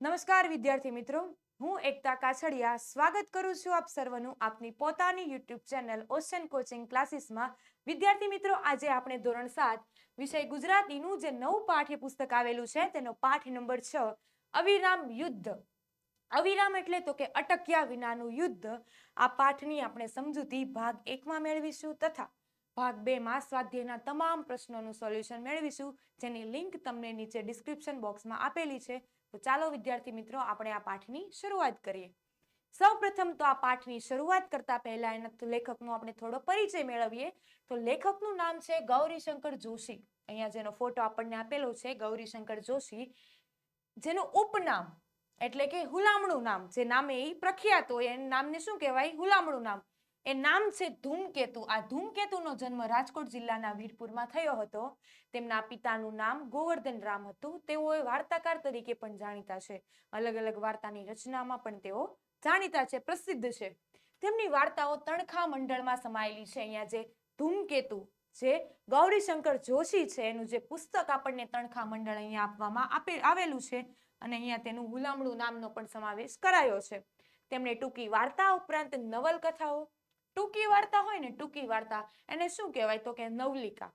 નમસ્કાર, વિદ્યાર્થી મિત્રો. હું એકતા કાછડિયા. સ્વાગત કરું છું આપ સર્વનું આપની પોતાની યુટ્યુબ ચેનલ ઓશન કોચિંગ ક્લાસીસમાં. વિદ્યાર્થી મિત્રો, આજે આપણે ધોરણ સાત, વિષય ગુજરાતીનું જે નવું પાઠ્યપુસ્તક આવેલું છે, તેનો પાઠ નંબર છ, અવિરામ યુદ્ધ. અવિરામ એટલે તો કે અટક્યા વિનાનું યુદ્ધ. આ પાઠની આપણે સમજૂતી ભાગ એકમાં મેળવીશું તથા ભાગ બે માં સ્વાધ્યાયના તમામ પ્રશ્નોનું સોલ્યુશન મેળવીશું. જેની લિંક તમને નીચે ડિસ્ક્રિપ્શન બોક્સમાં આપેલી છે. તો ચાલો વિદ્યાર્થી મિત્રો, આપણે આ પાઠની શરૂઆત કરીએ. સૌપ્રથમ તો આ પાઠની શરૂઆત કરતા પહેલા એના લેખકનો આપણે થોડો પરિચય મેળવીએ. તો લેખકનું નામ છે ગૌરીશંકર જોશી. અહીંયા જેનો ફોટો આપણને આપેલો છે, ગૌરીશંકર જોશી, જેનું ઉપનામ એટલે કે હુલામણું નામ. જે નામે એ પ્રખ્યાત હોય, એના નામને શું કહેવાય? હુલામણું નામ. એ નામ છે ધૂમકેતુ. આ ધૂમકેતુનો જન્મ રાજકોટ જિલ્લાના વીરપુરમાં થયો હતો. તેમના પિતાનું નામ ગોવર્ધન રામ હતું. તેઓ વાર્તાકાર તરીકે પણ જાણીતા છે. અલગ અલગ વાર્તાની રચનામાં પણ તેઓ જાણીતા છે, પ્રસિદ્ધ છે. તેમની વાર્તાઓ તણખા મંડળમાં સમાયેલી છે. અહીંયા જે ધૂમકેતુ, જે ગૌરીશંકર જોશી છે, એનું જે પુસ્તક આપણને તણખા મંડળ અહીંયા આપવામાં આપે, આવેલું છે અને અહીંયા તેનું ગુલામણું નામનો પણ સમાવેશ કરાયો છે. તેમણે ટૂંકી વાર્તા ઉપરાંત નવલકથાઓ ટૂંકી વાર્તા હોય ને ટૂંકી વાર્તા, એને શું કહેવાય તો કે નવલિકા.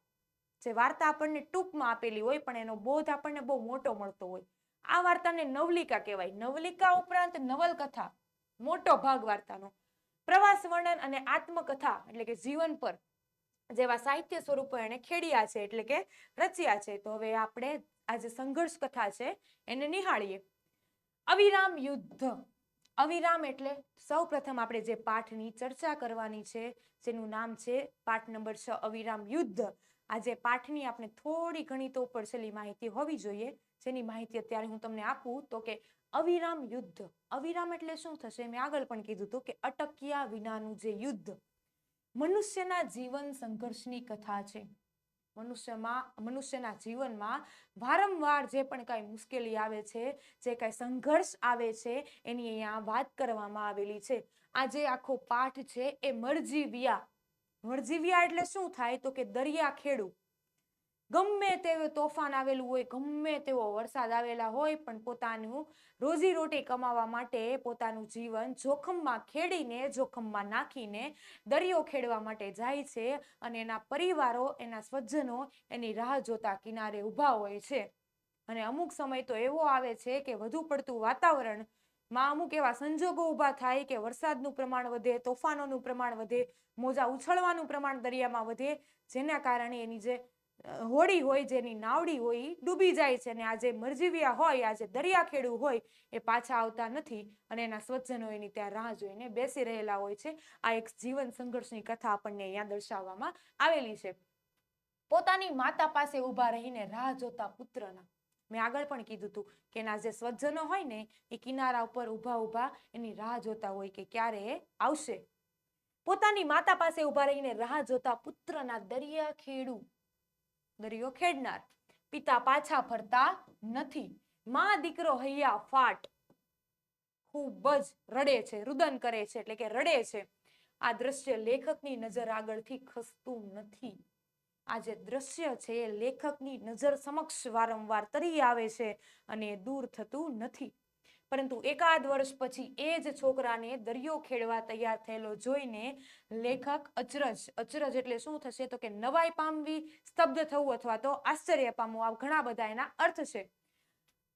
જે વાર્તા આપણને ટૂંકમાં આપેલી હોય પણ એનો બોધ આપણને બહુ મોટો મળતો હોય. આ વાર્તાને નવલિકા કહેવાય. નવલિકા ઉપરાંત નવલકથા, મોટો ભાગ વાર્તાનો. પ્રવાસ વર્ણન અને આત્મકથા એટલે કે જીવન પર જેવા સાહિત્ય સ્વરૂપો એને ખેડ્યા છે એટલે કે રચ્યા છે. તો હવે આપણે આ જે સંઘર્ષ કથા છે એને નિહાળીએ. અવિરામ યુદ્ધ. અવિરામ એટલે સૌ પ્રથમ આપણે જે પાઠની ચર્ચા કરવાની છે, જેનું નામ છે પાઠ નંબર છ, અવિરામ યુદ્ધ. આજે પાઠની આપણે થોડી ઘણી તો પડસેલી માહિતી હોવી જોઈએ. જેની માહિતી અત્યારે હું તમને આપું તો કે અવિરામ યુદ્ધ. અવિરામ એટલે શું થશે? મેં આગળ પણ કીધું હતું કે અટક્યા વિનાનું જે યુદ્ધ મનુષ્યના જીવન સંઘર્ષની કથા છે. મનુષ્યમાં, મનુષ્યના જીવનમાં વારંવાર જે પણ કાંઈ મુશ્કેલી આવે છે, જે કાંઈ સંઘર્ષ આવે છે, એની અહીંયા વાત કરવામાં આવેલી છે. આ જે આખો પાઠ છે એ મરજીવિયા. મરજીવિયા એટલે શું થાય? તો કે દરિયા ખેડુ ગમે તેવું તોફાન આવેલું હોય, ગમે તેવો વરસાદ આવેલા હોય, પણ પોતાનું રોજીરોટી કમાવા માટે પોતાનું જીવન જોખમમાં ખેડીને, જોખમમાં નાખીને દરિયો ખેડવા માટે જાય છે અને એના પરિવારો, એના સ્વજનો એની રાહ જોતા કિનારે ઊભા હોય છે. અને અમુક સમય તો એવો આવે છે કે વધુ પડતું વાતાવરણમાં અમુક એવા સંજોગો ઊભા થાય કે વરસાદનું પ્રમાણ વધે, તોફાનોનું પ્રમાણ વધે, મોજા ઉછળવાનું પ્રમાણ દરિયામાં વધે, જેના કારણે એની જે હોડી હોય, જેની નાવડી હોય એ ડૂબી જાય છે અને આ જે મરજીવિયા હોય, આ જે દરિયા ખેડૂ હોય, એ પાછા આવતા નથી અને એના સ્વજનો એની ત્યાં રાહ જોઈને બેસી રહેલા હોય છે. આ એક જીવન સંઘર્ષની કથા આપણને અહીંયા દર્શાવવામાં આવેલી છે. પોતાની માતા પાસે ઊભા રહીને રાહ જોતા પુત્રના. મેં આગળ પણ કીધું હતું કે એના જે સ્વજનો હોય ને, એ કિનારા ઉપર ઊભા ઊભા એની રાહ જોતા હોય કે ક્યારે એ આવશે. પોતાની માતા પાસે ઊભા રહીને રાહ જોતા પુત્રના દરિયા ખેડૂ દરિયો ખેડનાર. પિતા પાછા ફરતા નથી. માં દીકરો હૈયા ફાટ. ખૂબ જ રડે છે, રુદન કરે છે, એટલે કે રડે છે. આ દ્રશ્ય લેખકની નજર આગળથી ખસતું નથી. આ જે દ્રશ્ય છે એ લેખકની નજર સમક્ષ વારંવાર તરી આવે છે અને દૂર થતું નથી. પરંતુ એકાદ વર્ષ પછી એ જ છોકરાને દરિયો ખેડવા તૈયાર થયેલો જોઈને લેખક અચરજ અચરજ એટલે શું થશે તો કે નવાઈ પામવી, સ્તબ્ધ થવું અથવા તો આશ્ચર્ય પામવું આ ઘણા બધા એના અર્થ છે.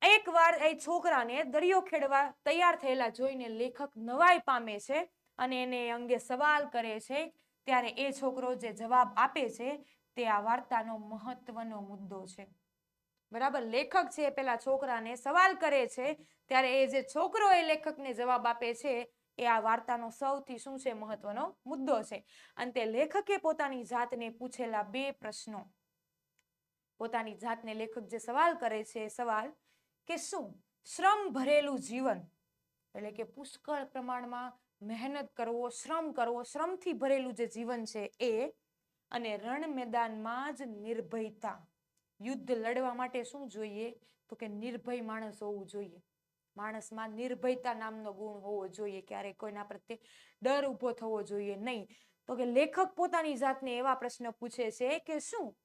એકવાર એ છોકરાને દરિયો ખેડવા તૈયાર થયેલા જોઈને લેખક નવાઈ પામે છે અને એને અંગે સવાલ કરે છે, ત્યારે એ છોકરો જે જવાબ આપે છે તે આ વાર્તાનો મહત્વનો મુદ્દો છે. બરાબર, લેખક છે પેલા છોકરાને સવાલ કરે છે, ત્યારે એ જે છોકરો એ લેખકને જવાબ આપે છે, એ આ વાર્તાનો સૌથી શું છે મહત્વનો મુદ્દો છે. અંતે લેખકે પોતાની જાતને પૂછેલા બે પ્રશ્નો. પોતાની જાતને લેખક જે સવાલ કરે છે સવાલ કે શું શ્રમ ભરેલું જીવન એટલે કે પુષ્કળ પ્રમાણમાં મહેનત કરવો, શ્રમ કરવો, શ્રમથી ભરેલું જે જીવન છે એ અને રણ મેદાનમાં જ નિર્ભયતા. યુદ્ધ લડવા માટે શું જોઈએ? તો કે નિર્ભય માણસ હોવું જોઈએ. માણસમાં નિર્ભયતા નામનો ગુણ હોવો જોઈએ. ક્યારેય કોઈના પ્રત્યે ડર ઊભો થવો જોઈએ નહીં. તો કે લેખક પોતાની જાતને એવા પ્રશ્ન પૂછે છે કે શું?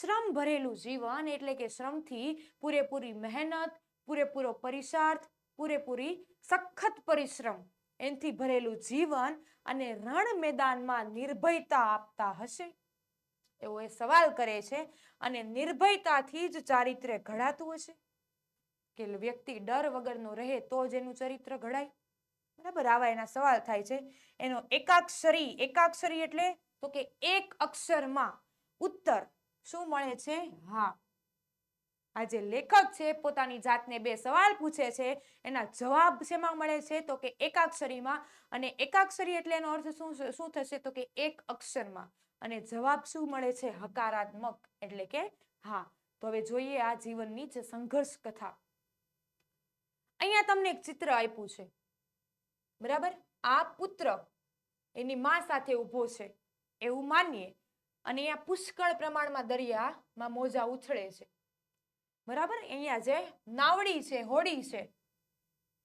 શ્રમ ભરેલું જીવન એટલે કે શ્રમથી પૂરેપૂરી મહેનત, પૂરેપૂરો પરિસાર્થ, પૂરેપૂરી સખત પરિશ્રમ. એનથી ભરેલું જીવન અને રણ મેદાનમાં નિર્ભયતા આપતા હશે. એવો એ સવાલ કરે છે અને નિર્ભયતાથી જ ચારિત્ર્ય ઘડાતું હશે કે વ્યક્તિ ડર વગરનો રહે તો જ એનું ચરિત્ર ઘડાય. બરાબર? આવા એના સવાલ થાય છે. એનો એકાક્ષરી એકાક્ષરી એટલે તો કે એક અક્ષરમાં ઉત્તર શું મળે છે? હા. આ જે લેખક છે પોતાની જાતને બે સવાલ પૂછે છે, એના જવાબ શેમાં મળે છે? તો કે એકાક્ષરીમાં. અને એકાક્ષરી એટલે એનો અર્થ શું શું થશે? તો કે એક અક્ષરમાં. અને જવાબ શું મળે છે? હકારાત્મક. એટલે કે હા. તો હવે જોઈએ આ જીવનની જે સંઘર્ષ કથા. અહીંયા તમને એક ચિત્ર આપ્યું છે. બરાબર? આ પુત્ર એની મા સાથે ઊભો છે. એવું માનીએ. અને અહીંયા પુષ્કળ પ્રમાણમાં દરિયામાં મોજા ઉછળે છે. બરાબર? અહીંયા જે નાવડી છે, હોડી છે.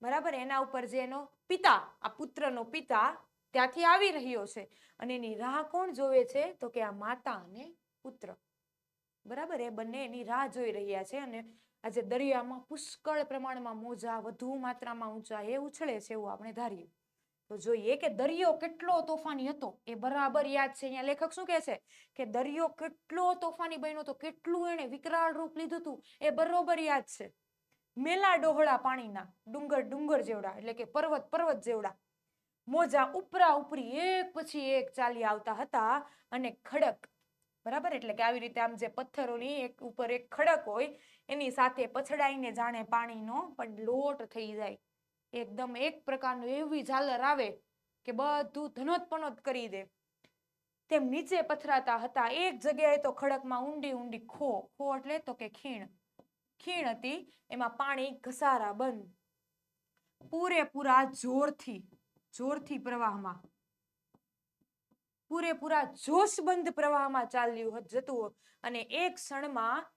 બરાબર? એના ઉપર જે એનો પિતા, આ પુત્રનો પિતા ત્યાંથી આવી રહ્યો છે અને એની રાહ કોણ જોવે છે? તો કે આ માતા અને પુત્ર. બરાબર? એ બંને એની રાહ જોઈ રહ્યા છે અને આજે દરિયામાં પુષ્કળ પ્રમાણમાં મોજા, વધુ માત્રામાં ઊંચા એ ઉછળે છે એવું આપણે ધારીએ. તો જોઈએ કે દરિયો કેટલો તોફાની હતો? એ બરાબર યાદ છે? અહીંયા લેખક શું કહે છે? કે દરિયો કેટલો તોફાની બન્યો હતો કેટલું એને વિકરાળ રૂપ લીધું હતું એ બરોબર યાદ છે. મેલા ડોહળા પાણીના ડુંગર ડુંગર જેવડા, એટલે કે પર્વત પર્વત જેવડા. મોજા ઉપરા ઉપરી એક પછી એક ચાલી આવતા હતા અને ખડક, બરાબર? એટલે કે આવી રીતે આમ જે પથ્થરોની એક ઉપર એક ખડક હોય, એની સાથે પછડાઈને જાણે પાણીનો પણ લોટ થઈ જાય. એકદમ એક પ્રકારનું એવી ઝાલર આવે કે બધું ધનોત પનોત કરી દે. તેમ નીચે પથરાતા હતા. એક જગ્યાએ તો ખડકમાં ઊંડી ઊંડી ખો ખો એટલે તો કે ખીણ. ખીણ હતી, એમાં પાણી ઘસારા બંધ. પૂરેપૂરા જોરથી જોરથી પ્રવાહમાં. પૂરેપૂરા જોશબંધ પ્રવાહમાં ચાલ્યું જતું અને એક ક્ષણમાં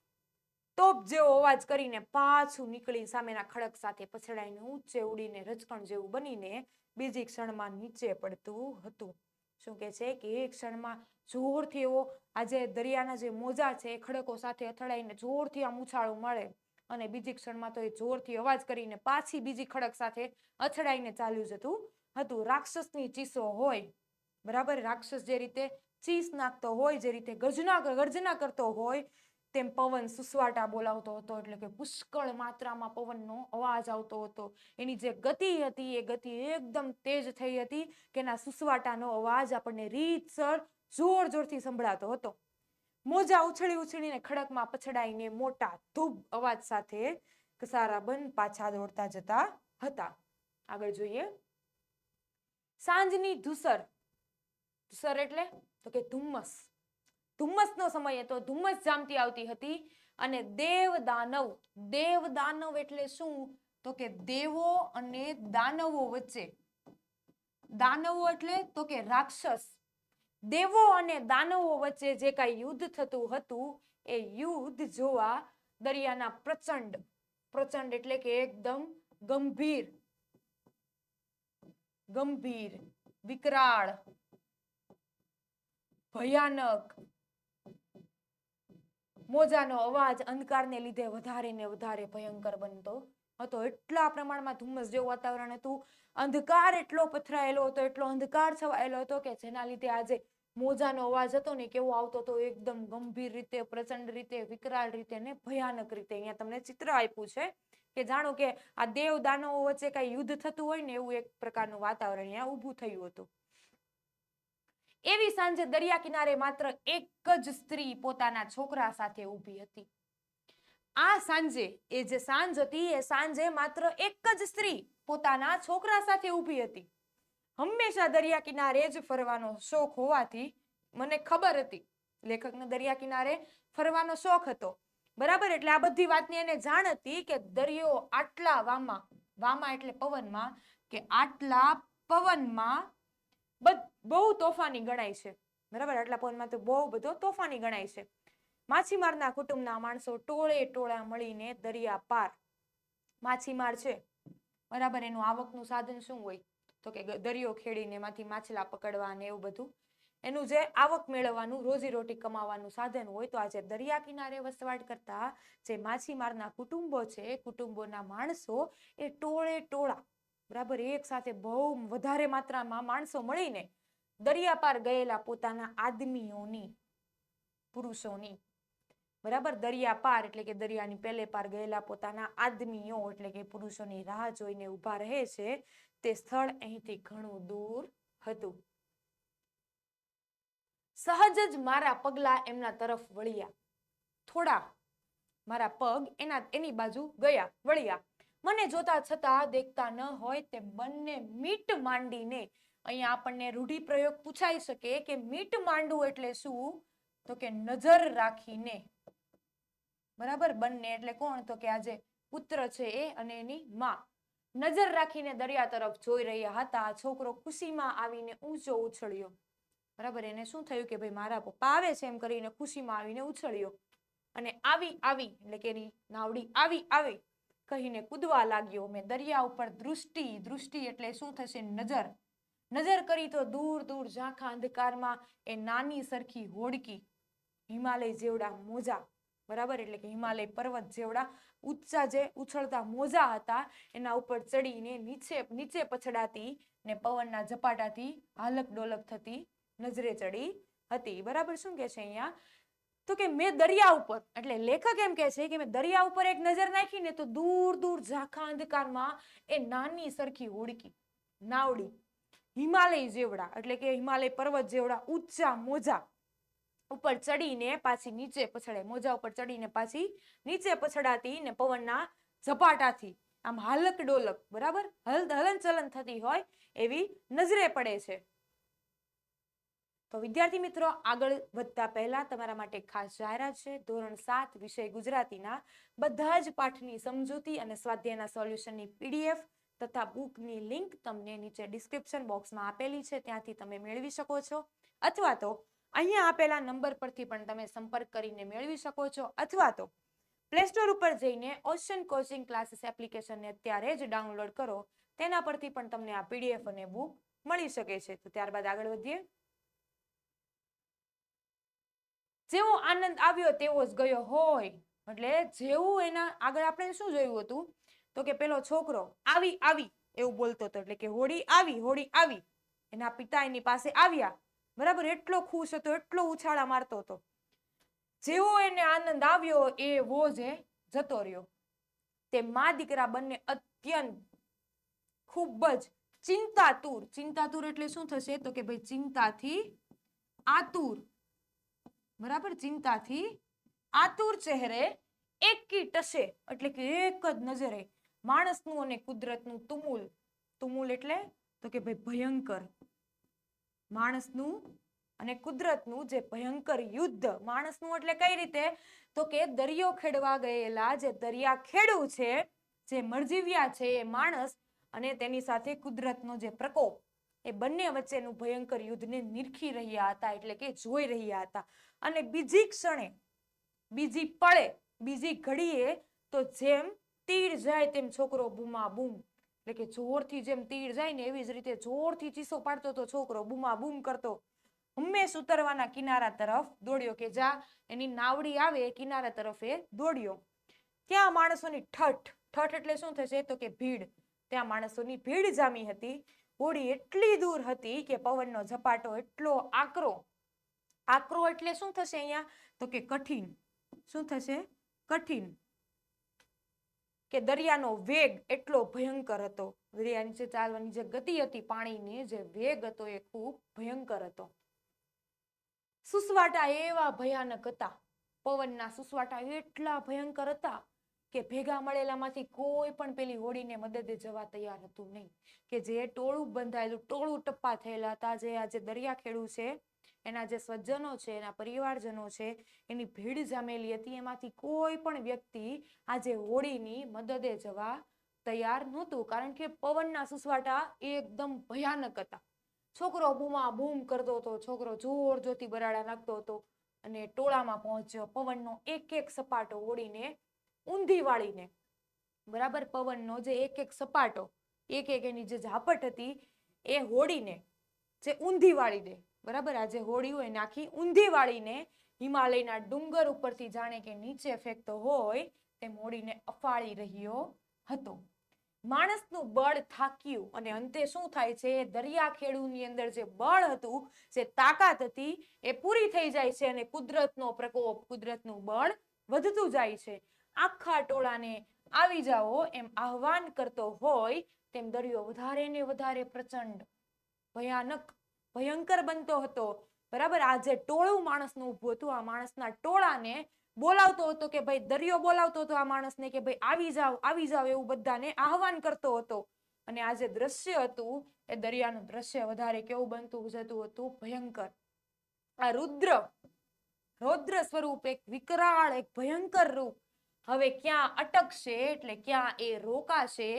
તોપ જેવો અવાજ કરીને પાછું નીકળી સામેના ખડક સાથે પછડાઈને ઊંચે ઉડીને રજકણ જેવું બનીને બીજી ક્ષણમાં નીચે પડતું હતું. શું કે છે કે એક ક્ષણમાં જોરથી એવો આજે દરિયાના જે મોજા છે એ ખડકો સાથે અથડાઈને જોરથી આમ ઉછાળો મળે અને બીજી ક્ષણમાં તો એ જોરથી અવાજ કરીને પાછી બીજી ખડક સાથે અથડાઈને ચાલ્યું જતું હતું. રાક્ષસની ચીસો હોય, બરાબર? રાક્ષસ જે રીતે ચીસ નાખતો હોય, જે રીતે ગર્જના ગર્જના કરતો હોય, તેમ પવન સુસવાટા બોલાવતો હતો. એટલે કે પુષ્કળ માત્રામાં પવનનો અવાજ આવતો હતો. એની જે ગતિ હતી, એ ગતિ એકદમ તેજ થઈ હતી કે એના સુસવાટાનો અવાજ આપણને રીતસર જોર જોરથી સંભળાતો હતો. મોજા ઉછળી ઉછળીને ખડકમાં પછડાઈને મોટા ધૂબ અવાજ સાથે કસારા બંધ પાછા દોડતા જતા હતા. આગળ જોઈએ. સાંજની ધુસર. ધુસર એટલે તો કે ધુમ્મસ. ધુમ્મસનો સમય હતો. ધુમ્મસ જામતી આવતી હતી અને દેવ દાનવ દેવ દાનવ એટલે શું? તો કે દેવો અને દાનવો વચ્ચે. દાનવો એટલે તો કે રાક્ષસ. દેવો અને દાનવો વચ્ચે જે કાંઈ યુદ્ધ થતું હતું, એ યુદ્ધ જોવા દરિયાના પ્રચંડ પ્રચંડ એટલે કે એકદમ ગંભીર. ગંભીર, વિકરાળ, ભયાનક, મોજાનો અવાજ અંધકારને લીધે વધારે ને વધારે ભયંકર બનતો હતો. એટલા પ્રમાણમાં ધુમ્મસ જેવું વાતાવરણ હતું. અંધકાર એટલો પથરાયેલો હતો, એટલો અંધકાર છવાયેલો હતો કે જેના લીધે આજે મોજાનો અવાજ હતો ને કેવો આવતો હતો, એકદમ ગંભીર રીતે, પ્રચંડ રીતે, વિકરાળ રીતે ને ભયાનક રીતે. અહીંયા તમને ચિત્ર આપ્યું છે. કે જાણો કે આ દેવ દાનવો વચ્ચે કઈ યુદ્ધ થતું હોય ને એવું એક પ્રકારનું વાતાવરણ અહીંયા ઊભું થયું હતું. એવી સાંજે દરિયા કિનારે માત્ર એક જ સ્ત્રી પોતાના છોકરા સાથે ઊભી હતી. આ સાંજે, એ જે સાંજ હતી, એ સાંજે માત્ર એક જ સ્ત્રી પોતાના છોકરા સાથે ઊભી હતી. હંમેશા દરિયા કિનારે જ ફરવાનો શોખ હોવાથી મને ખબર હતી. લેખકને દરિયા કિનારે ફરવાનો શોખ હતો. બરાબર? એટલે આ બધી વાતની એને જાણ હતી કે દરિયો આટલા વામા વામા એટલે પવનમાં, કે આટલા પવનમાં બહુ તોફાની ગણાય છે. બરાબર? આટલા પવનમાં તો બહુ બધો તોફાની ગણાય છે. માછીમારના કુટુંબના માણસો ટોળે ટોળા મળીને દરિયા પાર માછીમાર છે. બરાબર? એનું આવકનું સાધન શું હોય? તો કે દરિયો ખેડીને એમાંથી માછલા પકડવા ને એવું બધું. એનું જે આવક મેળવવાનું, રોજીરોટી કમાવાનું સાધન હોય તો આજે દરિયા કિનારે વસવાટ કરતા જે માછીમારના કુટુંબો છે કુટુંબોના માણસો એ ટોળે ટોળા, બરાબર, એક સાથે બહુ વધારે માત્રામાં માણસો મળીને દરિયા પાર ગયેલા પોતાના આદમીઓની, પુરુષોની, બરાબર, દરિયા પાર એટલે કે દરિયાની પેલે પાર ગયેલા પોતાના આદમીઓ એટલે કે પુરુષોની રાહ જોઈને ઊભા રહે છે, તે સ્થળ અહીંથી ઘણું દૂર હતું. સહજ જ મારા પગલા એમના તરફ વળ્યા. થોડા મારા પગ એના, એની બાજુ ગયા, વળ્યા. મને જોતા છતાં દેખતા ન હોય તે બંને મીટ માંડીને અહીંયા આપણને રૂઢિપ્રયોગ પૂછાઈ શકે કે મીટ માંડવું એટલે શું? તો કે નજર રાખીને. બરાબર? બંને એટલે કોણ? તો કે આજે પુત્ર છે એ અને એની માં. નજર રાખીને દરિયા તરફ જોઈ રહ્યા હતા. છોકરો ખુશીમાં આવીને ઊંચો ઉછળ્યો. બરાબર? એને શું થયું કે ભાઈ મારા પપ્પા આવે છે એમ કરીને ખુશીમાં આવીને ઉછળ્યો. અને આવી આવી, એટલે કે એની નાવડી આવી આવી કહીને કૂદવા લાગ્યો. મેં દરિયા ઉપર દૃષ્ટિ દૃષ્ટિ એટલે શું થશે? નજર. નજર કરી તો દૂર દૂર ઝાંખા અંધકારમાં એ નાની સરખી હોડકી હિમાલય જેવડા મોજા, બરાબર? એટલે કે હિમાલય પર્વત જેવડા ઊંચા જે ઉછળતા મોજા હતા, એના ઉપર ચડીને નીચે નીચે પછડાતી ને પવનના ઝપાટાથી હાલક ડોલક થતી નજરે ચડી હતી. બરાબર શું કે છે અહીંયા? તો કે મેં દરિયા ઉપર, એટલે લેખક એમ કે છે કે મેં દરિયા ઉપર એક નજર નાખી ને તો દૂર દૂર ઝાંખા અંધકારમાં એ નાની સરખી હોડકી નાવડી, હિમાલય જેવડા, એટલે કે હિમાલય પર્વત જેવડા ઊંચા મોજા ઉપર ચડીને પાછી નીચે પછડાય મોજા ઉપર ચડીને પાછી નીચે પછડાતી ને પવનના ઝપાટાથી, આમ હાલક ડોલક, બરાબર? હલ હલન ચલન થતી હોય એવી નજરે પડે છે. તો વિદ્યાર્થી મિત્રો, આગળ વધતા પહેલા તમારા માટે ખાસ જાહેરાત છે. ધોરણ સાત વિષય ગુજરાતીના બધા જ પાઠની સમજૂતી અને સ્વાધ્યાયના સોલ્યુશનની પીડીએફ તથા બુકની લિંક તમને નીચે ડિસ્ક્રિપ્શન બોક્સમાં આપેલી છે. ત્યાંથી તમે મેળવી શકો છો. અથવા તો અહીંયા આપેલા નંબર પરથી પણ તમે સંપર્ક કરીને મેળવી શકો છો. અથવા તો પ્લે સ્ટોર ઉપર જઈને ઓશન કોચિંગ ક્લાસીસ એપ્લિકેશનને અત્યારે જ ડાઉનલોડ કરો. તેના પરથી પણ તમને આ પીડીએફ અને બુક મળી શકે છે. તો ત્યારબાદ આગળ વધીએ. જેવો આનંદ આવ્યો તેવો જ ગયો હોય. એટલે જેવું એના આગળ આપણે શું જોયું હતું? તો કે પેલો છોકરો આવી આવી, એવું બોલતો હતો. એટલે કે હોળી આવી હોળી આવી. એના પિતા એની પાસે આવ્યા. બરાબર? એટલો ખુશ હતો, એટલો ઉછાળા મારતો હતો. જેવો એને આનંદ આવ્યો એવો જ જતો રહ્યો. તે મા દીકરા બંને અત્યંત ખૂબ જ ચિંતાતુર. ચિંતાતુર એટલે શું થશે? તો કે ભાઈ ચિંતાથી આતુર. બરાબર? ચિંતાથી આતુર ચહેરે એકી ટસે, એટલે કે એક જ નજરે માણસનું અને કુદરતનું તુમુલ તુમુલ એટલે તો કે ભાઈ ભયંકર. માણસનું અને કુદરતનું જે ભયંકર યુદ્ધ, માણસનું એટલે કઈ રીતે? તો કે દરિયો ખેડવા ગયેલા જે દરિયા ખેડું છે, જે મરજીવ્યા છે એ માણસ અને તેની સાથે કુદરતનો જે પ્રકોપ. એ બંને વચ્ચેનું ભયંકર યુદ્ધને નિરખી રહ્યા હતા, એટલે કે જોઈ રહ્યા હતા. અને બીજી ક્ષણે, બીજી પળે, બીજી ઘડીએ તો જેમ તીર જાય તેમ છોકરો બૂમા બૂમ એટલે કે જોરથી જેમ તીર જાય ને એવી જ રીતે જોરથી ચીસો પાડતો તો છોકરો બૂમા બૂમ કરતો. હંમેશ ઉતરવાના કિનારા તરફ દોડ્યો કે જા, એની નાવડી આવે એ કિનારા તરફ એ દોડ્યો. ત્યાં માણસોની ઠઠ ઠઠ એટલે શું થશે તો કે ભીડ. ત્યાં માણસોની ભીડ જામી હતી. હોડી એટલી દૂર હતી કે પવનનો ઝપાટો એટલો આકરો. આકરો એટલે શું થશે અહીંયા? તો કે કઠિન. શું થશે? કઠિન. કે દરિયાનો વેગ એટલો ભયંકર હતો. દરિયાની નીચે ચાલવાની જે ગતિ હતી, પાણીની જે વેગ હતો એ ખૂબ ભયંકર હતો. સુસવાટા એવા ભયાનક હતા. પવનના સુસવાટા એટલા ભયંકર હતા કે ભેગા મળેલામાંથી કોઈ પણ પેલી હોડીને મદદે જવા તૈયાર હતું નહીં. કે જે ટોળું બંધાયેલું, ટોળું ટપ્પા થયેલા હતા, જે આજે દરિયા ખેડુ છે, એના જે સ્વજનો છે, એના પરિવારજનો છે, એની ભીડ જામેલી હતી, એમાંથી કોઈ પણ વ્યક્તિ આજે હોળીની મદદે જવા તૈયાર નહોતું. કારણ કે પવનના સુસવાટા એકદમ ભયાનક હતા. છોકરો બૂમા બૂમ કરતો હતો, છોકરો જોર જોતી બરાડા નાખતો હતો અને ટોળામાં પહોંચ્યો. પવનનો એક એક સપાટો ઓળીને ઊંધી વાળીને બરાબર, પવનનો જે એક એક સપાટો, એક એક એની જે ઝાપટ હતી, એ હોડીને, જે ઊંધી વાળી દે બરાબર, આ જે હોડી હોય નાખી ઊંધી વાળીને હિમાલયના ડુંગર ઉપરથી જાણે કે નીચે ફેંકતો હોય, તેમ હોડીને અફાળી રહ્યો હતો. માણસનું બળ થાક્યું અને અંતે શું થાય છે દરિયા ખેડૂની અંદર જે બળ હતું, જે તાકાત હતી, એ પૂરી થઈ જાય છે અને કુદરતનો પ્રકોપ, કુદરતનું બળ વધતું જાય છે. આખા ટોળાને આવી જાઓ એમ આહવાન કરતો હોય તેમ દરિયો વધારે ને વધારે પ્રચંડ, ભયાનક, ભયંકર બનતો હતો. બરાબર? આ જે ટોળું માણસનું ઊભું હતું. આ માણસના ટોળાને બોલાવતો હતો કે ભાઈ, દરિયો બોલાવતો હતો આ માણસને કે ભાઈ, આવી જાઓ આવી જાઓ એવું બધાને આહવાન કરતો હતો. અને આ જે દ્રશ્ય હતું, એ દરિયાનું દ્રશ્ય વધારે કેવું બનતું જતું હતું? ભયંકર. આ રુદ્ર, રૌદ્ર સ્વરૂપ એક વિકરાળ, એક ભયંકર રૂપ હવે ક્યાં અટકશે એટલે ક્યાં એ રોકાશે,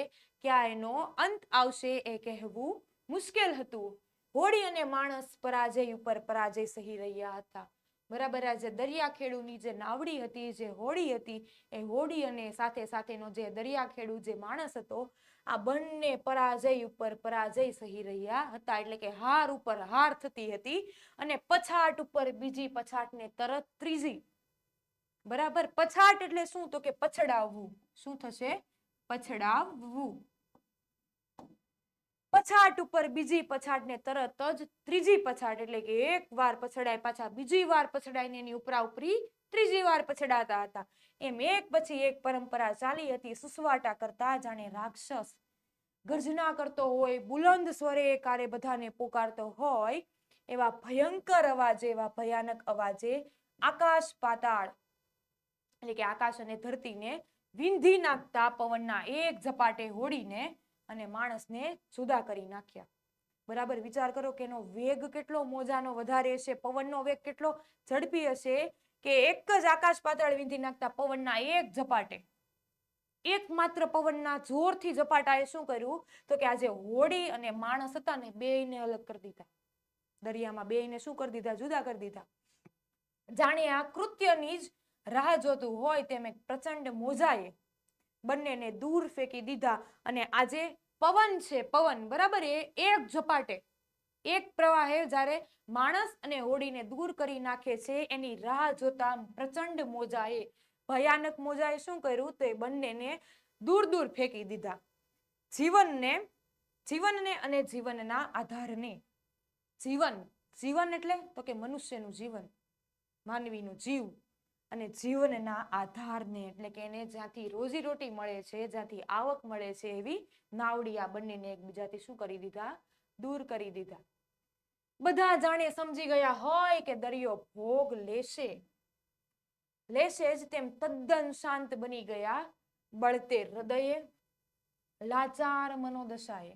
ક્યાં એનો અંત આવશે એ કહેવું મુશ્કેલ હતું. હોડી અને માણસ પરાજય ઉપર પરાજય સહી રહ્યા હતા. બરાબર, આ જે દરિયાખેડુની જે નાવડી હતી, જે હોડી હતી, એ હોડી અને સાથે સાથેનો જે દરિયાખેડુ જે માણસ હતો, આ બંને પરાજય ઉપર પરાજય સહી રહ્યા હતા. એટલે કે હાર ઉપર હાર થતી હતી અને પછાટ ઉપર બીજી પછાટને તરત ત્રીજી બરાબર? પછાટ એટલે શું? તો કે પછડાવવું. શું થશે? પછડાવવું. પછાટ ઉપર બીજી પછાટને તરત જ ત્રીજી પછાટ એટલે કે એક વાર પછડાય પાછા બીજી વાર પછડાઈને એની ઉપરા ઉપરી ત્રીજી વાર પછડાતા હતા. એમ એક પછી એક પરંપરા ચાલી હતી. સુસવાટા કરતા જાણે રાક્ષસ ગર્જના કરતો હોય, બુલંદ સ્વરે કારે બધાને પોકારતો હોય, એવા ભયંકર અવાજે, એવા ભયાનક અવાજે આકાશ પાતાળ એટલે કે આકાશ અને ધરતીને વિંધી નાખતા પવનના એક ઝપાટે હોડીને અને માણસને જુદા કરી નાખ્યા. બરાબર વિચાર કરો કે એનો વેગ કેટલો, મોજાનો વધારે હશે, પવનનો વેગ કેટલો, ઝડપી હશે કે એક જ આકાશ પાતળ વિંધી નાખતા પવનના એક ઝપાટે. એક માત્ર પવનના જોરથી ઝપાટાએ શું કર્યું? તો કે આજે હોડી અને માણસ હતા ને બેયને અલગ કરી દીધા. દરિયામાં બેયને શું કરી દીધા? જુદા કરી દીધા. જાણે આ કૃત્યની જ રાહ જોતું હોય તેમ એક પ્રચંડ મોજાએ બંનેને દૂર ફેંકી દીધા અને આજે પવન છે પવન, બરાબર? એ એક ઝપાટે, એક પ્રવાહે જ્યારે માણસ અને હોડીને દૂર કરી નાખે છે, એની રાહ જોતા પ્રચંડ મોજાએ, ભયાનક મોજાએ શું કર્યું? તો એ બંનેને દૂર દૂર ફેંકી દીધા. જીવનને જીવનને અને જીવનના આધારને. જીવન જીવન એટલે તો કે મનુષ્યનું જીવન, માનવીનું જીવ. અને જીવનના આધારને એટલે કે એને જ્યાંથી રોજીરોટી મળે છે, જ્યાંથી આવક મળે છે એવી નાવડી આ બંનેને એકબીજાથી શું કરી દીધા? દૂર કરી દીધા. બધા જાણે સમજી ગયા હોય કે દરિયો ભોગ લેશે. લેશે જ તેમ તદ્દન શાંત બની ગયા બળતે હૃદયે. લાચાર મનોદશાએ.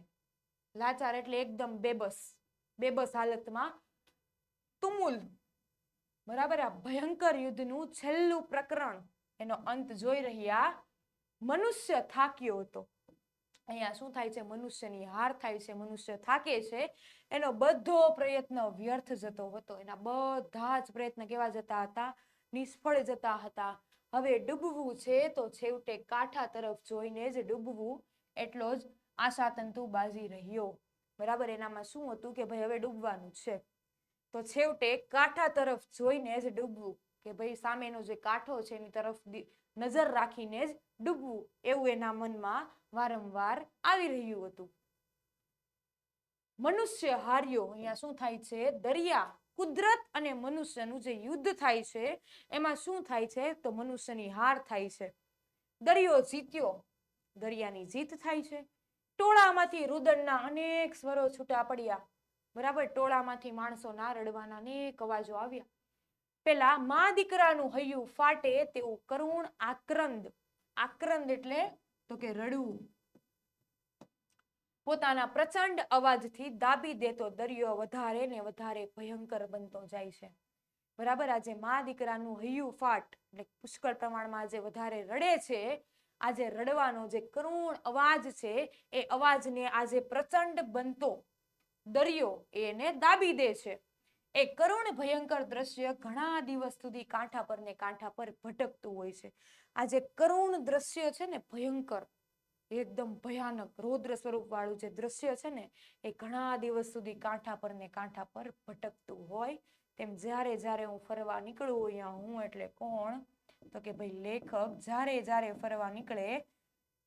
લાચાર એટલે એકદમ બેબસ. બેબસ હાલતમાં તુમુલ બરાબર? આ ભયંકર યુદ્ધનું છેલ્લું પ્રકરણ એનો અંત જોઈ રહ્યા મનુષ્ય થાક્યો હતો. અહીંયા શું થાય છે? મનુષ્યની હાર થાય છે. મનુષ્ય થાકે છે. એનો બધો પ્રયત્ન વ્યર્થ જતો હતો. એના બધા જ પ્રયત્ન કેવા જતા હતા? નિષ્ફળ જતા હતા. હવે ડૂબવું છે તો છેવટે કાંઠા તરફ જોઈને જ ડૂબવું એટલો જ આશાતંતુ બાજી રહ્યો. બરાબર? એનામાં શું હતું કે ભાઈ, હવે ડૂબવાનું છે. તો છેવટે કાંઠા તરફ જોઈને જ ડૂબવું કે ભાઈ સામેનો જે કાંઠો છે એની તરફ નજર રાખીને જ ડૂબવું એવું એના મનમાં વારંવાર આવી રહ્યું હતું. મનુષ્ય હાર્યો, અહીંયા શું થાય છે? દરિયા, કુદરત અને મનુષ્યનું જે યુદ્ધ થાય છે, એમાં શું થાય છે? તો મનુષ્યની હાર થાય છે. દરિયો જીત્યો, દરિયાની જીત થાય છે. ટોળામાંથી રુદનના અનેક સ્વરો છૂટા પડ્યા. બરાબર, ટોળામાંથી માણસો ના રડવાના અનેક અવાજો આવ્યા. પેલા મા દીકરાનું હૈયું ફાટે તેવું કરુણ આક્રંદ. આક્રંદ એટલે તો કે રડવું. પોતાના પ્રચંડ અવાજથી દાબી દેતો દરિયો વધારે ને વધારે ભયંકર બનતો જાય છે. બરાબર, આજે મા દીકરાનું હૈયું ફાટ, એટલે પુષ્કળ પ્રમાણમાં આજે વધારે રડે છે. આજે રડવાનો જે કરુણ અવાજ છે, એ અવાજને આજે પ્રચંડ બનતો દરિયો એને દાબી દે છે. એ કરુણ ભયંકર દ્રશ્ય ઘણા દિવસ સુધી કાંઠા પર ને કાંઠા પર ભટકતું હોય છે. આ જે કરુણ દ્રશ્ય છે ને ભયંકર, એકદમ ભયાનક રૌદ્ર સ્વરૂપ વાળું જે દ્રશ્ય છે ને, એ ઘણા દિવસ સુધી કાંઠા પર ને કાંઠા પર ભટકતું હોય. તેમ જ્યારે જ્યારે હું ફરવા નીકળું અહીંયા હું એટલે કોણ? તો કે ભાઈ લેખક, જ્યારે જ્યારે ફરવા નીકળે,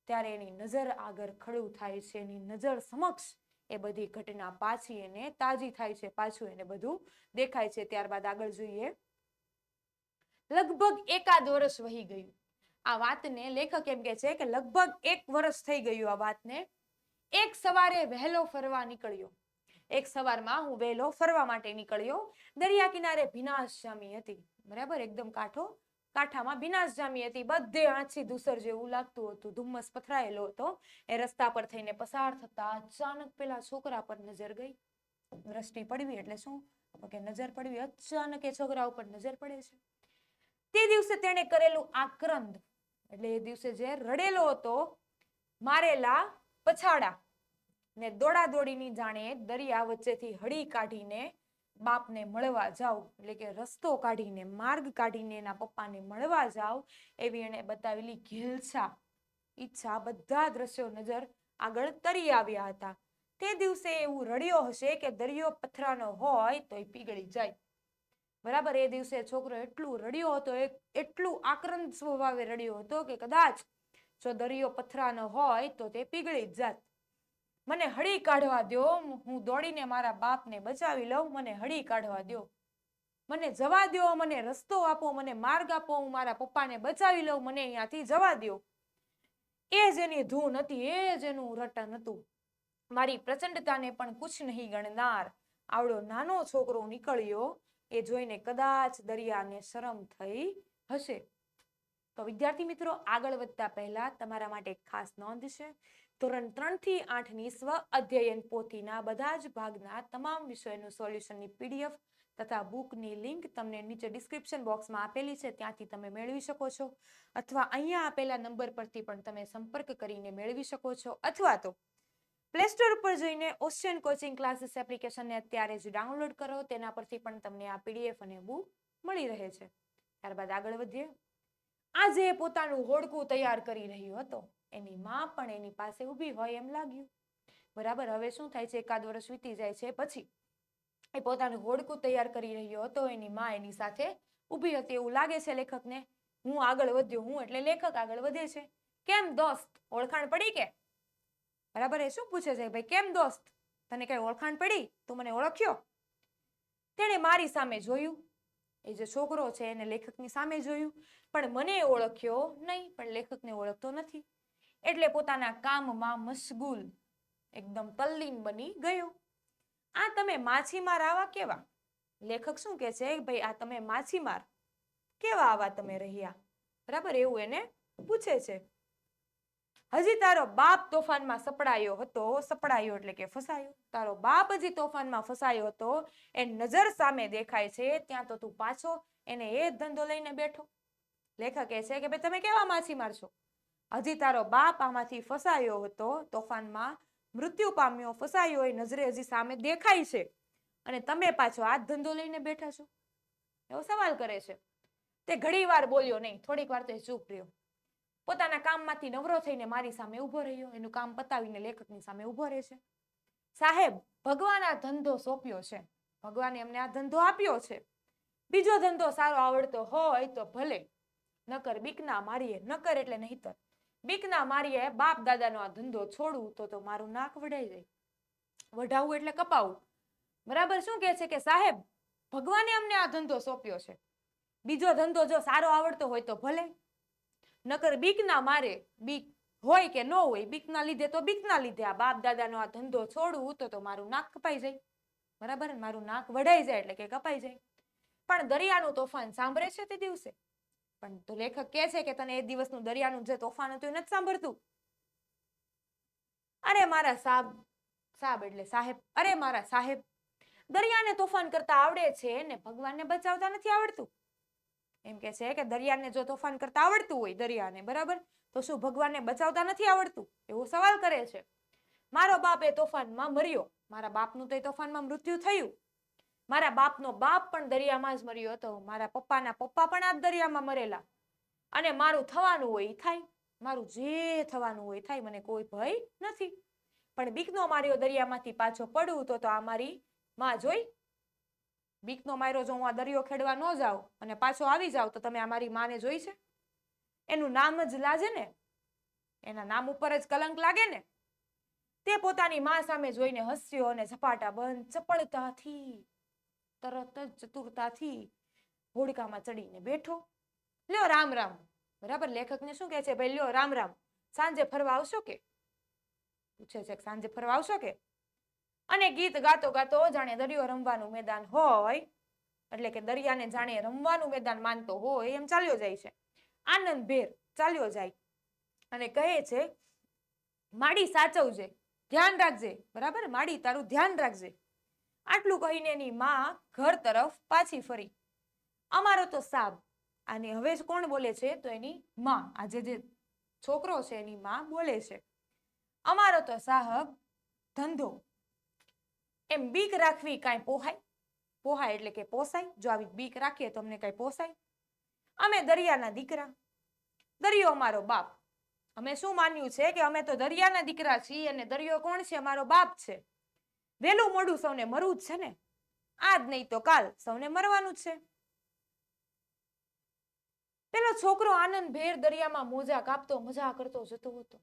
ત્યારે એની નજર આગળ ખડું થાય છે, એની નજર સમક્ષ એ બધી ઘટના પાછી એને તાજી થાય છે, પાછું એને બધું દેખાય છે. ત્યારબાદ આગળ જોઈએ. લગભગ એકાદ વર્ષ વહી ગયું. આ વાતને લેખક એમ કે છે કે લગભગ એક વર્ષ થઈ ગયું આ વાતને. એક સવારે વહેલો ફરવા નીકળ્યો. એક સવારમાં હું વહેલો ફરવા માટે નીકળ્યો. દરિયા કિનારે ભીનાશ જામી હતી. બરાબર? એકદમ કાંઠો કાંઠામાં ભીનાશ જામી હતી. બધે આંછી ધૂસર જેવું લાગતું હતું. ધુમ્મસ પથરાયેલો હતો. એ રસ્તા પર થઈને પસાર થતા અચાનક પેલા છોકરા પર નજર ગઈ. દ્રષ્ટિ પડવી એટલે શું? તો કે નજર પડવી. અચાનક એ છોકરા ઉપર નજર પડે છે. તે દિવસે તેણે કરેલું આક્રંદ, એટલે એ દિવસે જે રડેલો હતો, મારેલા પછાડા ને દોડા દોડીની જાણે દરિયા વચ્ચેથી હળી કાઢીને બાપને મળવા જાઉં એટલે કે રસ્તો કાઢીને, માર્ગ કાઢીને એના પપ્પાને મળવા જાવ એવી એણે બતાવેલી ઘેલછા ઈચ્છા બધા દ્રશ્યો નજર આગળ તરી આવ્યા હતા. તે દિવસે એવું રડ્યો હશે કે દરિયો પથરાનો હોય તો એ પીગળી જાય. બરાબર, એ દિવસે છોકરો એટલું રડ્યો હતો એટલું આક્રંદ સ્વભાવે રડ્યો હતો કે કદાચ જો દરિયો પથરાનો હોય તો તે પીગળી જ જાત. મને હળી કાઢવા દ્યો, હું દોડીને મારા બાપને બચાવી લઉં, મને હળી કાઢવા દ્યો. મને જવા દ્યો, મને રસ્તો આપો, મને માર્ગ આપો, હું મારા પપ્પાને બચાવી લઉં, મને અહીંયાથી જવા દ્યો. એ જ એની ધૂન હતી, એ જ એનું રટન હતું. મારી પ્રચંડતાને પણ કુછ નહીં ગણનાર. આવડો નાનો છોકરો નીકળ્યો, એ જોઈને કદાચ દરિયાને શરમ થઈ હશે. તો વિદ્યાર્થી મિત્રો, આગળ વધતા પહેલા તમારા માટે ખાસ નોંધ છે. ધોરણ ત્રણથી આઠની સ્વ અધ્યયન પોથીના બધા જ ભાગના તમામ વિષયોનું સોલ્યુશનની પીડીએફ તથા બુકની લિંક તમને નીચે ડિસ્ક્રિપ્શન બોક્સમાં આપેલી છે, ત્યાંથી તમે મેળવી શકો છો. અથવા અહીંયા આપેલા નંબર પરથી પણ તમે સંપર્ક કરીને મેળવી શકો છો. અથવા તો પ્લે સ્ટોર ઉપર જઈને ઓશિયન કોચિંગ ક્લાસીસ એપ્લિકેશનને અત્યારે જ ડાઉનલોડ કરો. તેના પરથી પણ તમને આ પીડીએફ અને બુક મળી રહે છે. ત્યારબાદ આગળ વધીએ. આજે પોતાનું હોડકું તૈયાર કરી રહ્યો હતો. એની માં પણ એની પાસે ઊભી હોય એમ લાગ્યું. બરાબર, હવે શું થાય છે? એકાદ વર્ષ વીતી જાય છે પછી એ પોતાનું હોડકું તૈયાર કરી રહ્યો હતો, એની માં એની સાથે ઊભી હતી. એવું લાગે છે લેખકને? હું આગળ વધ્યો, હું એટલે લેખક આગળ વધે છે. કેમ દોસ્ત? ઓળખાણ પડી કે? બરાબર, એ શું પૂછે છે? ભાઈ, કેમ દોસ્ત? તને કઈ ઓળખાણ પડી? તું મને ઓળખ્યો? તેણે મારી સામે જોયું. એ જે છોકરો છે એને લેખકની સામે જોયું. પણ મને ઓળખ્યો નહીં, પણ લેખકને ઓળખતો નથી. એટલે પોતાના કામમાં મશગુલ. એકદમ તલ્લીન બની ગયો. આ તમે માછીમાર આવા કેવા? લેખક શું કે છે? ભાઈ, આ તમે માછીમાર કેવા આવા તમે રહ્યા? બરાબર, એવું એને પૂછે છે. હજી તારો બાપ તોફાનમાં સપડાયો હતો. સપડાયો એટલે કે ફસાયો. તારો બાપ હજી તોફાનમાં ફસાયો હતો. એ નજર સામે દેખાય છે. ત્યાં તો તું પાછો એને એ ધંધો લઈને બેઠો. લેખક કહે છે કે, ભાઈ, તમે કેવા માછીમાર છો? હજી તારો બાપ આમાંથી ફસાયો હતો, તોફાનમાં મૃત્યુ પામ્યો, ફસાયો એ નજરે હજી સામે દેખાય છે. અને તમે પાછો આ ધંધો લઈને બેઠા છો? એવો સવાલ કરે છે. તે ઘણી વાર બોલ્યો નહીં, થોડીક વાર તો એ ચૂપ રહ્યો. પોતાના કામમાંથી નવરો થઈને મારી સામે ઊભો રહ્યો, એનું કામ પતાવીને લેખકની સામે ઊભો રહે છે. સાહેબ ભગવાન આ ધંધો સોંપ્યો છે. ભગવાને અમને આ ધંધો આપ્યો છે. બીજો ધંધો સારો આવડતો હોય તો ભલે. નકર બીકના મારીએ, નકર એટલે નહીતર. બીકના મારીએ બાપ દાદાનો આ ધંધો છોડું તો તો મારું નાક વઢાઈ જાય. વઢાવવું એટલે કપાવવું બરાબર શું કહે છે કે સાહેબ, ભગવાને અમને આ ધંધો સોંપ્યો છે. બીજો ધંધો જો સારો આવડતો હોય તો ભલે. નકર બીકના મારે બીક હોય કે ન હોય, બીકના લીધે તો બીકના લીધે આ બાપ દાદાનો આ ધંધો છોડવું તો તો મારું નાક કપાઈ જાય. બરાબર? મારું નાક વઢાઈ જાય એટલે કે કપાઈ જાય. પણ દરિયાનું તોફાન સાંભળે છે તે દિવસે? પણ તો લેખક કહે છે કે તને એ દિવસનું દરિયાનું જે તોફાન હતું એ નથી સાંભળતું? અરે મારા સાબ સાબ એટલે સાહેબ, અરે મારા સાહેબ, દરિયાને તોફાન કરતા આવડે છે ને ભગવાનને બચાવતા નથી આવડતું? એમ કે છે કે દરિયાને જો તોફાન કરતા આવડતું હોય દરિયાને, બરાબર? તો શું ભગવાનને બચાવતા નથી આવડતું? એવો સવાલ કરે છે. મારો બાપ એ તોફાનમાં મર્યો. મારા બાપનું તો એ તોફાનમાં મૃત્યુ થયું. મારા બાપનો બાપ પણ દરિયામાં જ મર્યો હતો. મારા પપ્પાના પપ્પા પણ આ દરિયામાં મરેલા. અને મારું થવાનું હોય થાય. મારું જે થવાનું હોય થાય, મને કોઈ ભય નથી. પણ બીકનો માર્યો દરિયામાંથી પાછો પડું તો તો આ મારી માં જોઈ. બીકનો માર્યો જો હું આ દરિયો ખેડવા ન જાઉં અને પાછો આવી જાઉં તો તમે આ મારી માને જોઈ છે? એનું નામ જ લાજે ને? એના નામ ઉપર જ કલંક લાગે ને? તે પોતાની માં સામે જોઈને હસ્યો અને ઝપાટા બંધ ચપળતાથી તરત જ ચતુરતાથી હોડકામાં ચડીને બેઠો. લ્યો રામ રામ. બરાબર? લેખકને શું કહે છે? ભાઈ, લ્યો રામ રામ. સાંજે ફરવા આવશો કે? પૂછે છે સાંજે ફરવા આવશો કે? અને ગીત ગાતો ગાતો જાણે દરિયો રમવાનું મેદાન હોય. એટલે કે દરિયાને જાણે રમવાનું મેદાન માનતો હોય, એમ ચાલ્યો જાય છે. આનંદ ભેર ચાલ્યો જાય. અને કહે છે, માડી સાચવજે. ધ્યાન રાખજે. બરાબર? માડી તારું ધ્યાન રાખજે. આટલું કહીને એની માં ઘર તરફ પાછી ફરી. અમારો તો સાબ. અને હવે કોણ બોલે છે? તો એની માં. આજે જે છોકરો છે એની માં બોલે છે. અમારો તો સાહબ ધંધો. એમ બીક રાખવી કાંઈ પોહાય? પોહાય એટલે કે પોસાય? જો આવી બીક રાખીએ તો અમને કાંઈ પોસાય? અમે દરિયાના દીકરા. દરિયો અમારો બાપ. અમે શું માન્યું છે કે અમે તો દરિયાના દીકરા છીએ અને દરિયો કોણ છે? અમારો બાપ છે. વહેલું મોડું સૌને મરવું જ છે ને? આજ નહીં તો કાલ સૌને મરવાનું છે. પેલો છોકરો આનંદ ભેર દરિયામાં મોજા કાપતો, મજા કરતો જતો હતો.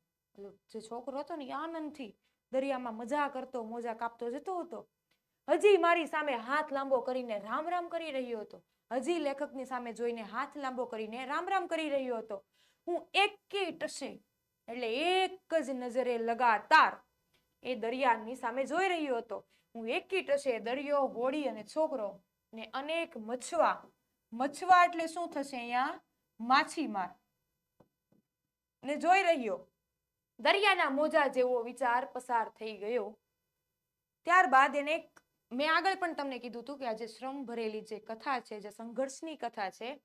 જે છોકરો હતો ને આનંદથી દરિયામાં મજા કરતો, મોજા કાપતો જતો હતો. હજી મારી સામે હાથ લાંબો કરીને રામ રામ કરી રહ્યો હતો. હજી લેખકની સામે જોઈને હાથ લાંબો કરીને રામ રામ કરી રહ્યો હતો. હું એક ટસે એટલે એક જ નજરે લગાતાર એ દરિયાની સામે જોઈ રહ્યો હતો. હું એક ટસે દરિયો હોડી અને છોકરો ને અનેક મછવા મછવા એટલે શું થશે અહીંયા? માછીમાર. ને જોઈ રહ્યો. દરિયાના મોજા જેવો વિચાર પસાર થઈ ગયો. ત્યારબાદ એને મેં આગળ પણ તમને કીધું હતું કે આ જે શ્રમ ભરેલી જે કથા છે, જે સંઘર્ષની કથા છે,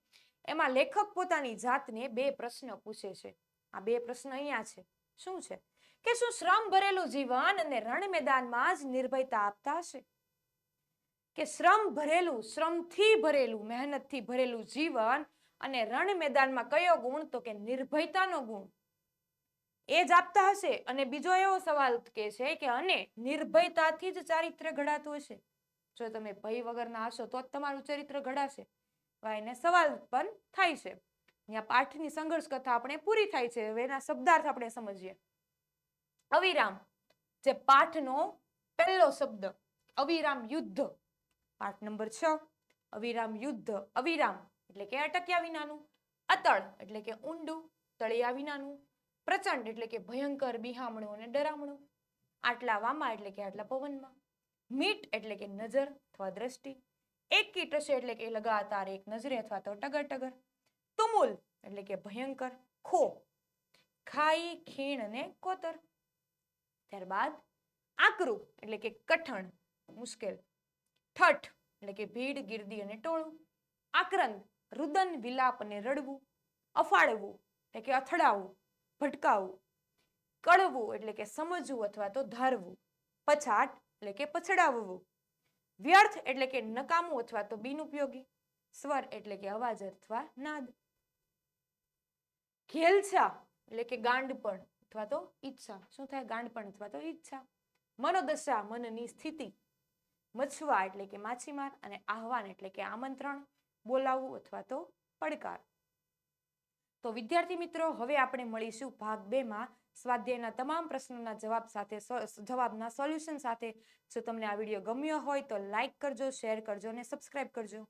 એમાં લેખક પોતાની જાતને બે પ્રશ્ન પૂછે છે. આ બે પ્રશ્ન અહીંયા છે. શું છે? કે શું શ્રમ ભરેલું જીવન અને રણ મેદાનમાં જ નિર્ભયતા આપતા હશે? કે શ્રમ ભરેલું, શ્રમથી ભરેલું, મહેનતથી ભરેલું જીવન અને રણ મેદાનમાં કયો ગુણ? તો કે નિર્ભયતાનો ગુણ. એ જ આપતા હશે. અને બીજો એવો સવાલ કે છે કે અને નિર્ભયતાથી જ ચારિત્ર્ય ઘડાતું હશે? જો તમે ભય વગરના હશો, તો જ તમારું ચરિત્ર ઘડાશે. ભાઈને સવાલ પણ થાય છે. અહીંયા પાઠની સંઘર્ષ કથા આપણે પૂરી થાય છે. હવે એના શબ્દાર્થ આપણે સમજીએ. અવિરામ, જે પાઠનો પહેલો શબ્દ, અવિરામ યુદ્ધ. પાઠ નંબર છ, અવિરામ યુદ્ધ, અવિરામ, એટલે કે અટક્યા વિનાનું. અતળ, એટલે કે ઊંડું, તળિયા વિનાનું. પ્રચંડ, એટલે કે ભયંકર બિહામણું અને ડરામણું. આટલા વામા એટલે કે આટલા પવનમાં. મીટ, એટલે કે નજર અથવા દ્રષ્ટિ. એક કી ટશે એટલે કે લગાતાર એક નજરે અથવા તો ટગર ટગર તુમુલ, એટલે કે ભયંકર ખો. ખાઈ, ખીણ અને કોતર. ત્યારબાદ આકરું, એટલે કે કઠણ, મુશ્કેલ, ઠઠ, એટલે કે ભીડ, ગીર્દી અને ટોળું, આક્રંદ, રુદન, વિલાપ અને રડવું, અફાળવું, એટલે કે અથડાવવું ભટકાવવું કળવું, એટલે કે સમજવું અથવા તો ધારવું, પછાટ, એટલે કે પછડાવવું, વ્યર્થ, એટલે કે નકામું અથવા તો બિનઉપયોગી, સ્વર, એટલે કે અવાજ અથવા નાદ, ઘેલછા, એટલે કે ગાંડપણ અથવા તો ઈચ્છા. શું થાય? ગાંડપણ અથવા તો ઈચ્છા. મનોદશા, મનની સ્થિતિ. મછવા એટલે કે માછીમાર અને આહવાન એટલે કે આમંત્રણ, બોલાવવું અથવા તો પડકાર. તો વિદ્યાર્થી મિત્રો, હવે આપણે મળીશું ભાગ બે માં સ્વાધ્યાયના તમામ પ્રશ્નોના જવાબ સાથે જવાબના સોલ્યુશન સાથે. જો તમને આ વીડિયો ગમ્યો હોય તો લાઈક કરજો, શેર કરજો અને સબસ્ક્રાઇબ કરજો.